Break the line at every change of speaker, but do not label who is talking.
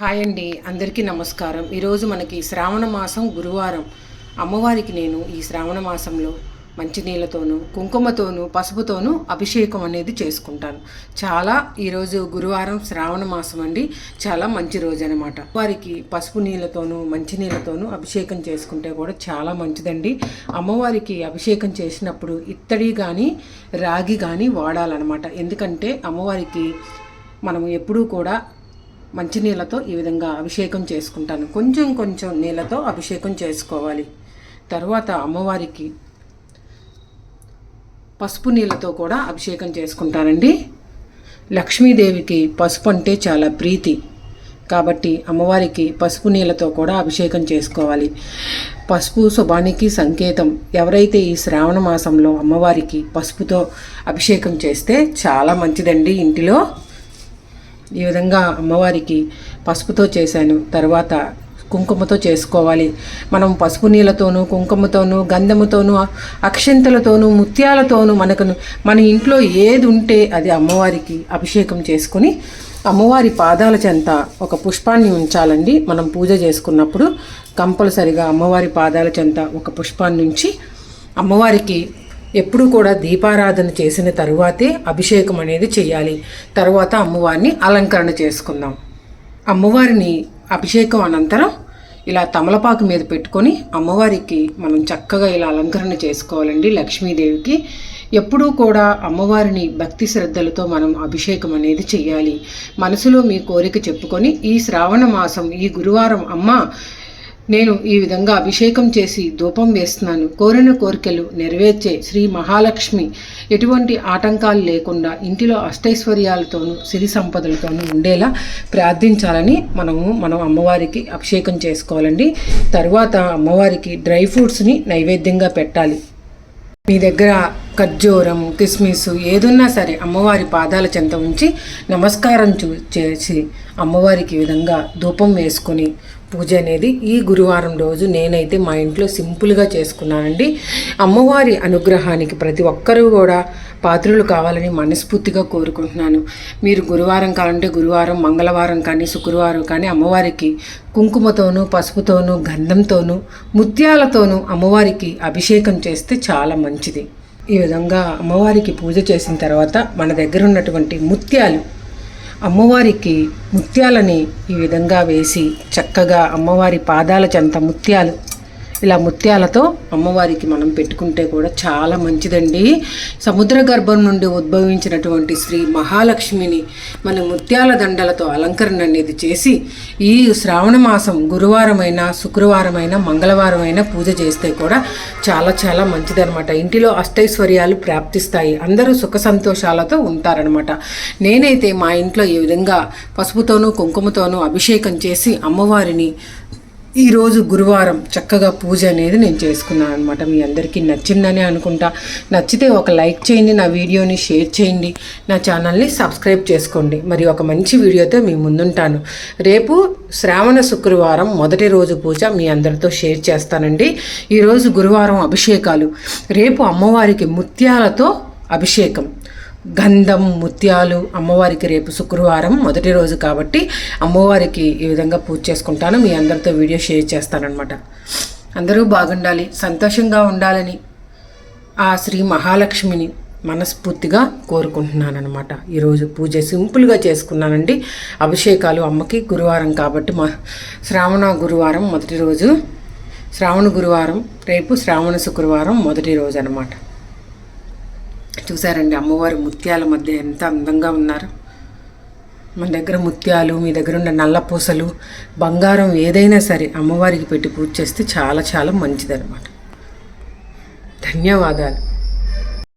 Hi అండి అందరికీ నమస్కారం. ఈరోజు మనకి శ్రావణ మాసం గురువారం. అమ్మవారికి నేను ఈ శ్రావణ మాసంలో మంచినీళ్ళతోనూ కుంకుమతోనూ పసుపుతోనూ అభిషేకం అనేది చేసుకుంటాను. చాలా ఈరోజు గురువారం శ్రావణ మాసం అండి. చాలా మంచి రోజు అనమాట వారికి పసుపు నీళ్ళతోనూ మంచినీళ్ళతోనూ అభిషేకం చేసుకుంటే కూడా చాలా మంచిదండి. అమ్మవారికి అభిషేకం చేసినప్పుడు ఇత్తడి కానీ రాగి కానీ వాడాలన్నమాట. ఎందుకంటే అమ్మవారికి మనం ఎప్పుడూ కూడా మంచినీళ్ళతో ఈ విధంగా అభిషేకం చేసుకుంటాను. కొంచెం కొంచెం నీళ్ళతో అభిషేకం చేసుకోవాలి. తర్వాత అమ్మవారికి పసుపు నీళ్ళతో కూడా అభిషేకం చేసుకుంటానండి. లక్ష్మీదేవికి పసుపు అంటే చాలా ప్రీతి. కాబట్టి అమ్మవారికి పసుపు నీళ్ళతో కూడా అభిషేకం చేసుకోవాలి. పసుపు శుభానికి సంకేతం. ఎవరైతే ఈ శ్రావణ మాసంలో అమ్మవారికి పసుపుతో అభిషేకం చేస్తే చాలా మంచిదండి ఇంటిలో. ఈ విధంగా అమ్మవారికి పసుపుతో చేశాను. తర్వాత కుంకుమతో చేసుకోవాలి. మనం పసుపు నీళ్ళతోనూ కుంకుమతోనూ గంధముతోనూ అక్షంతలతోనూ ముత్యాలతోనూ మనకు మన ఇంట్లో ఏది ఉంటే అది అమ్మవారికి అభిషేకం చేసుకుని అమ్మవారి పాదాల చెంత ఒక పుష్పాన్ని ఉంచాలండి. మనం పూజ చేసుకున్నప్పుడు కంపల్సరిగా అమ్మవారి పాదాల చెంత ఒక పుష్పాన్ని ఉంచి అమ్మవారికి ఎప్పుడూ కూడా దీపారాధన చేసిన తరువాతే అభిషేకం అనేది చేయాలి. తర్వాత అమ్మవారిని అలంకరణ చేసుకుందాం. అమ్మవారిని అభిషేకం అనంతరం ఇలా తమలపాకు మీద పెట్టుకొని అమ్మవారికి మనం చక్కగా ఇలా అలంకరణ చేసుకోవాలండి లక్ష్మీదేవికి. ఎప్పుడూ కూడా అమ్మవారిని భక్తి శ్రద్ధలతో మనం అభిషేకం అనేది చేయాలి. మనసులో మీ కోరిక చెప్పుకొని ఈ శ్రావణ మాసం ఈ గురువారం అమ్మ నేను ఈ విధంగా అభిషేకం చేసి ధూపం వేస్తున్నాను. కోరిన కోరికలు నెరవేర్చే శ్రీ మహాలక్ష్మి. ఎటువంటి ఆటంకాలు లేకుండా ఇంటిలో అష్టైశ్వర్యాలతోనూ సిరి సంపదలతోనూ ఉండేలా ప్రార్థించాలని మనము మనం అమ్మవారికి అభిషేకం చేసుకోవాలండి. తర్వాత అమ్మవారికి డ్రై ఫ్రూట్స్ని నైవేద్యంగా పెట్టాలి. మీ దగ్గర ఖర్జూరం కిస్మిస్ ఏదున్నా సరే అమ్మవారి పాదాల చెంత ఉంచి నమస్కారం చూ చేసి అమ్మవారికి విధంగా ధూపం వేసుకొని పూజ అనేది ఈ గురువారం రోజు నేనైతే మా ఇంట్లో సింపుల్గా చేసుకున్నానండి. అమ్మవారి అనుగ్రహానికి ప్రతి ఒక్కరూ కూడా పాత్రలు కావాలని మనస్ఫూర్తిగా కోరుకుంటున్నాను. మీరు గురువారం కావాలంటే గురువారం మంగళవారం కానీ శుక్రవారం కానీ అమ్మవారికి కుంకుమతోనూ పసుపుతోనూ గంధంతోనూ ముత్యాలతోనూ అమ్మవారికి అభిషేకం చేస్తే చాలా మంచిది. ఈ విధంగా అమ్మవారికి పూజ చేసిన తర్వాత మన దగ్గర ఉన్నటువంటి ముత్యాలు అమ్మవారికి ముత్యాలని ఈ విధంగా వేసి చక్కగా అమ్మవారి పాదాల చెంత ముత్యాలు ఇలా ముత్యాలతో అమ్మవారికి మనం పెట్టుకుంటే కూడా చాలా మంచిదండి. సముద్ర గర్భం నుండి ఉద్భవించినటువంటి శ్రీ మహాలక్ష్మిని మన ముత్యాల దండలతో అలంకరణ అనేది చేసి ఈ శ్రావణ మాసం గురువారమైన శుక్రవారమైన మంగళవారమైన పూజ చేస్తే కూడా చాలా చాలా మంచిదనమాట ఇంటిలో అష్టైశ్వర్యాలు ప్రాప్తిస్తాయి. అందరూ సుఖ సంతోషాలతో ఉంటారనమాట నేనైతే మా ఇంట్లో ఈ విధంగా పసుపుతోనూ కుంకుమతోనూ అభిషేకం చేసి అమ్మవారిని ఈరోజు గురువారం చక్కగా పూజ అనేది నేను చేసుకున్నాను అనమాట మీ అందరికీ నచ్చిందని అనుకుంటా. నచ్చితే ఒక లైక్ చేయండి నా వీడియోని షేర్ చేయండి నా ఛానల్ని సబ్స్క్రైబ్ చేసుకోండి. మరి ఒక మంచి వీడియోతో మీ ముందుంటాను. రేపు శ్రావణ శుక్రవారం మొదటి రోజు పూజ మీ అందరితో షేర్ చేస్తానండి. ఈరోజు గురువారం అభిషేకాలు. రేపు అమ్మవారికి ముత్యాలతో అభిషేకం. గంధం ముత్యాలు అమ్మవారికి రేపు శుక్రవారం మొదటి రోజు కాబట్టి అమ్మవారికి ఈ విధంగా పూజ చేసుకుంటాను. మీ అందరితో వీడియో షేర్ చేస్తానమాట అందరూ బాగుండాలి సంతోషంగా ఉండాలని ఆ శ్రీ మహాలక్ష్మిని మనస్ఫూర్తిగా కోరుకుంటున్నాను అనమాట ఈరోజు పూజ సింపుల్గా చేసుకున్నానండి. అభిషేకాలు అమ్మకి గురువారం కాబట్టి మా శ్రావణ గురువారం మొదటి రోజు శ్రావణ గురువారం రేపు శ్రావణ శుక్రవారం మొదటి రోజు అనమాట చూసారండి అమ్మవారి ముత్యాల మధ్య ఎంత అందంగా ఉన్నారు. మన దగ్గర ముత్యాలు మీ దగ్గర ఉన్న నల్ల పూసలు బంగారం ఏదైనా సరే అమ్మవారికి పెట్టి పూజ చేస్తే చాలా చాలా మంచిదన్నమాట. ధన్యవాదాలు.